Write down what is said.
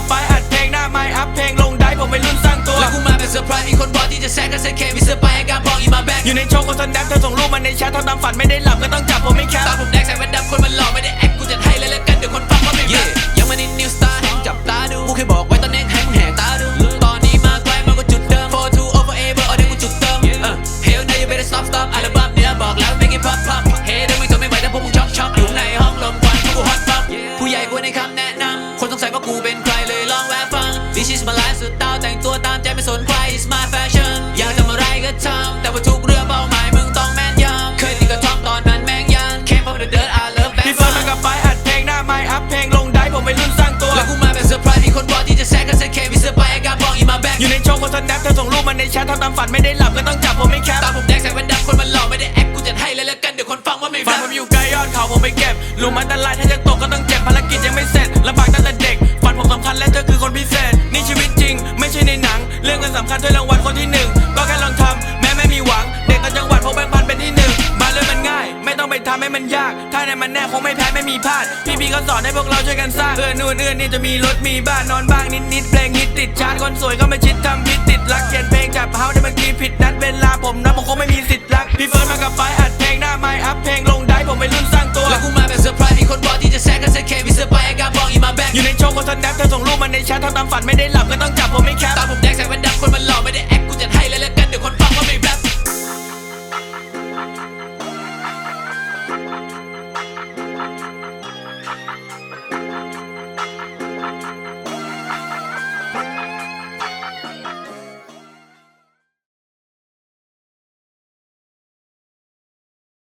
ับไฟอัดเพลงหน้าไม้อัพเพลงลงได้ผมไม่รุ่นสร้างตัว แล้วกูมาแบบเซอร์ไพรส์อีคนบอกที่จะแซงก็เซ็นเคมีเซอร์ไพรส์ให้การบอกอีมาแบกอยู่ในโชว์คนสแนปเธอส่งรูปมาในแชทเธอตามฝันไม่ได้หลับก็ต้องจับผมไม่แคร์ ฟัง This is my life สุดเต้าแต่งตัวตามใจไม่สนใคร it's my fashion อยากทำอะไรก็ทำแต่ว่าทุกเรื่องเป้าหมายมึงต้องแม่นยำเคยติดกระท่อมตอนนั้นแม่งยัน Came from the dirt I love back พี่เฟิร์นมากับไปอัดเพลงหน้าไม้อัพเพลงลงได้ผมไปรุ่นสร้างตัว แล้วกูมาแบบเซอร์ไพรส์มีคนบอกที่จะแซกก็เซ็ตเคมีเซอร์ไปไอ้การบอกอีมาแบกอยู่ในโชว์คนสแนปเธอส่งรูปมาในแชททำตามฝันไม่ได้หลับก็ต้องจับผมไม่แคปตาผมแดงใส่แว่นดำคนมันหล่อไม่ได้แอคกูจะให้เลยแล้วกันเดี๋ยวคนฟังว่าไม่ฝัฟันงผมอยู่ไกลยอดเขาผมไปเก็บหลุมอันตรายถ้าจะต ใช่ในหนัง เรื่องเงินสำคัญด้วยรางวัลคนที่หนึ่งก็แค่ลองทำแม้ไม่มีหวัง เด็กต่างจังหวัดพกแบงค์พันเป็นที่หนึ่งบ้าเรื่องมันง่าย ไม่ต้องไปทำให้มันยาก ถ้าในมันแน่คงไม่แพ้ไม่มีพลาด พี่พี่ก็สอนให้พวกเราช่วยกันสร้างเอื้อนู่นเอื้อนี่จะมีรถมีบ้านนอนบ้างนิดนิดๆเพลงฮิตติดชาร์ตคนสวยก็ไม่ชิดทำพิษติดรักเขียนเพลงจับเฮาได้บางทีผิดนัดเวลาผมนับผมคงไม่มีสิทธิ์รักพี่เฟิร์นมากับไปอัดเพลงหน้าไม้อัพเพลง คนสแนปเธอส่งรูปมาในแชททำตามฝันไม่ได้หลับก็ต้องจับผมไม่แคปตาผมแดงใส่แว่นดำคนมันหล่อไม่ได้แอค